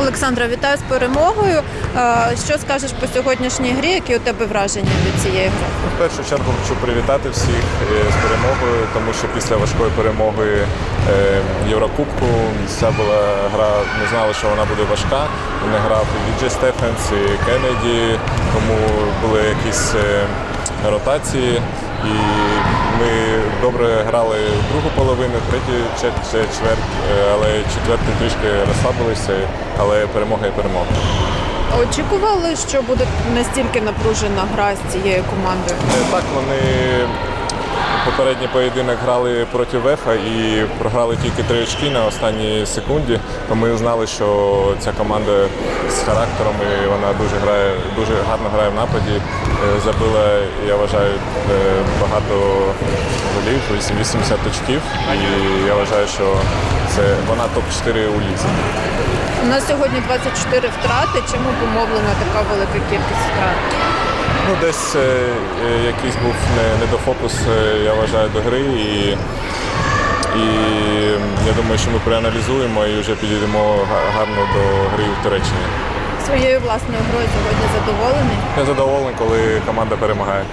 Олександра, вітаю з перемогою. Що скажеш по сьогоднішній грі? Які у тебе враження від цієї гри? В першу чергу хочу привітати всіх е, з перемогою, тому що після важкої перемоги е, Єврокубку ця була гра, ми знали, що вона буде важка. Не грав і Віджей Стефенс, і Кеннеді, тому були якісь е, ротації. І добре грали другу половину, третю чверть, чверть, е, але четверту трішки розслабилися, але перемога і перемога. Очікували, що буде настільки напружена гра з цією командою? Е, Так, вони попередній поєдинок грали проти Вефа і програли тільки три очки на останній секунді. То ми знали, що ця команда з характером і вона дуже грає, дуже гарно грає в нападі. Е, Забила, я вважаю, багато голів, 80 очків. І я вважаю, що це вона топ-4 у лізі. У нас сьогодні 24 втрати. Чому помовлена така велика кількість втрат? Ну, десь е, е, якийсь був не- недофокус, е, я вважаю, до гри. І, і я думаю, що ми проаналізуємо і вже підійдемо гарно до гри в Туреччині. Своєю власною грою сьогодні задоволений. Я задоволений, коли команда перемагає.